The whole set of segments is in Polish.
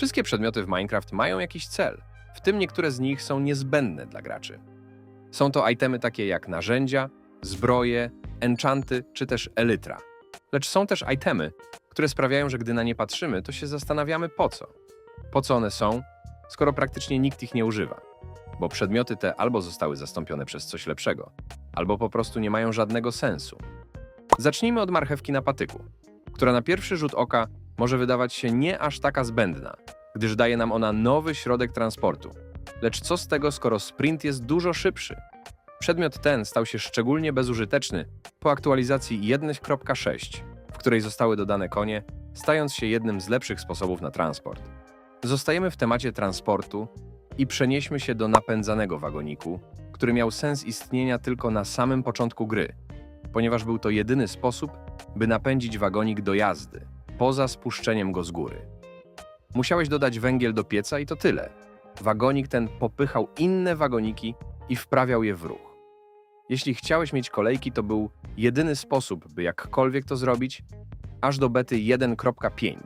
Wszystkie przedmioty w Minecraft mają jakiś cel, w tym niektóre z nich są niezbędne dla graczy. Są to itemy takie jak narzędzia, zbroje, enchanty czy też elytra. Lecz są też itemy, które sprawiają, że gdy na nie patrzymy, to się zastanawiamy po co. Po co one są, skoro praktycznie nikt ich nie używa. Bo przedmioty te albo zostały zastąpione przez coś lepszego, albo po prostu nie mają żadnego sensu. Zacznijmy od marchewki na patyku, która na pierwszy rzut oka może wydawać się nie aż taka zbędna, gdyż daje nam ona nowy środek transportu. Lecz co z tego, skoro sprint jest dużo szybszy? Przedmiot ten stał się szczególnie bezużyteczny po aktualizacji 1.6, w której zostały dodane konie, stając się jednym z lepszych sposobów na transport. Zostajemy w temacie transportu i przenieśmy się do napędzanego wagoniku, który miał sens istnienia tylko na samym początku gry, ponieważ był to jedyny sposób, by napędzić wagonik do jazdy, poza spuszczeniem go z góry. Musiałeś dodać węgiel do pieca i to tyle. Wagonik ten popychał inne wagoniki i wprawiał je w ruch. Jeśli chciałeś mieć kolejki, to był jedyny sposób, by jakkolwiek to zrobić, aż do bety 1.5,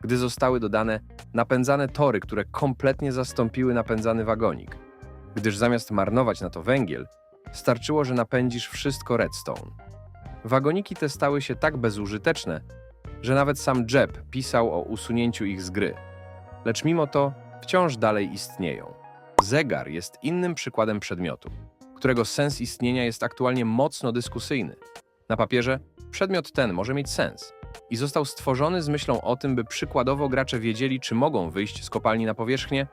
gdy zostały dodane napędzane tory, które kompletnie zastąpiły napędzany wagonik. Gdyż zamiast marnować na to węgiel, starczyło, że napędzisz wszystko redstone. Wagoniki te stały się tak bezużyteczne, że nawet sam Jeb pisał o usunięciu ich z gry. Lecz mimo to wciąż dalej istnieją. Zegar jest innym przykładem przedmiotu, którego sens istnienia jest aktualnie mocno dyskusyjny. Na papierze przedmiot ten może mieć sens i został stworzony z myślą o tym, by przykładowo gracze wiedzieli, czy mogą wyjść z kopalni na powierzchnię,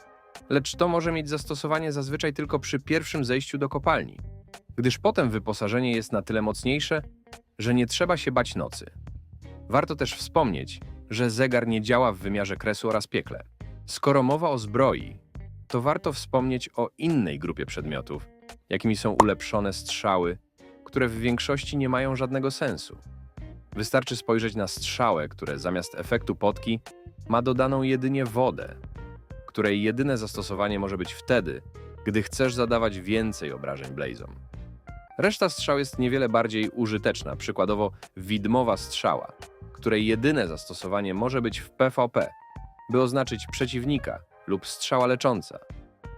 lecz to może mieć zastosowanie zazwyczaj tylko przy pierwszym zejściu do kopalni, gdyż potem wyposażenie jest na tyle mocniejsze, że nie trzeba się bać nocy. Warto też wspomnieć, że zegar nie działa w wymiarze kresu oraz piekle. Skoro mowa o zbroi, to warto wspomnieć o innej grupie przedmiotów, jakimi są ulepszone strzały, które w większości nie mają żadnego sensu. Wystarczy spojrzeć na strzałę, które zamiast efektu potki ma dodaną jedynie wodę, której jedyne zastosowanie może być wtedy, gdy chcesz zadawać więcej obrażeń Blazom. Reszta strzał jest niewiele bardziej użyteczna, przykładowo widmowa strzała, której jedyne zastosowanie może być w PvP, by oznaczyć przeciwnika lub strzała lecząca,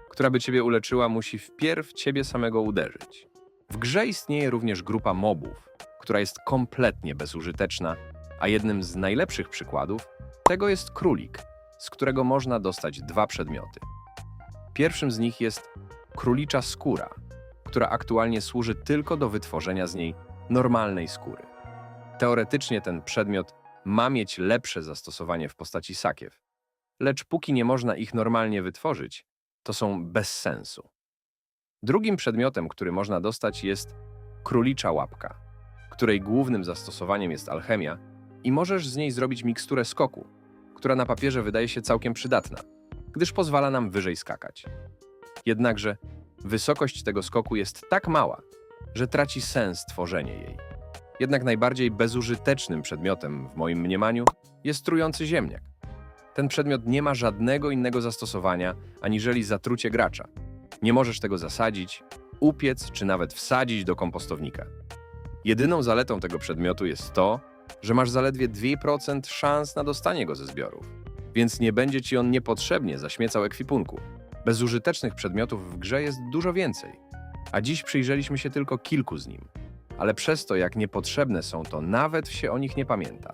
która by ciebie uleczyła, musi wpierw ciebie samego uderzyć. W grze istnieje również grupa mobów, która jest kompletnie bezużyteczna, a jednym z najlepszych przykładów tego jest królik, z którego można dostać dwa przedmioty. Pierwszym z nich jest królicza skóra, która aktualnie służy tylko do wytworzenia z niej normalnej skóry. Teoretycznie ten przedmiot ma mieć lepsze zastosowanie w postaci sakiew, lecz póki nie można ich normalnie wytworzyć, to są bez sensu. Drugim przedmiotem, który można dostać jest królicza łapka, której głównym zastosowaniem jest alchemia i możesz z niej zrobić miksturę skoku, która na papierze wydaje się całkiem przydatna, gdyż pozwala nam wyżej skakać. Jednakże wysokość tego skoku jest tak mała, że traci sens tworzenie jej. Jednak najbardziej bezużytecznym przedmiotem w moim mniemaniu jest trujący ziemniak. Ten przedmiot nie ma żadnego innego zastosowania aniżeli zatrucie gracza. Nie możesz tego zasadzić, upiec czy nawet wsadzić do kompostownika. Jedyną zaletą tego przedmiotu jest to, że masz zaledwie 2% szans na dostanie go ze zbiorów, więc nie będzie ci on niepotrzebnie zaśmiecał ekwipunku. Bezużytecznych przedmiotów w grze jest dużo więcej, a dziś przyjrzeliśmy się tylko kilku z nim, ale przez to, jak niepotrzebne są, to nawet się o nich nie pamięta.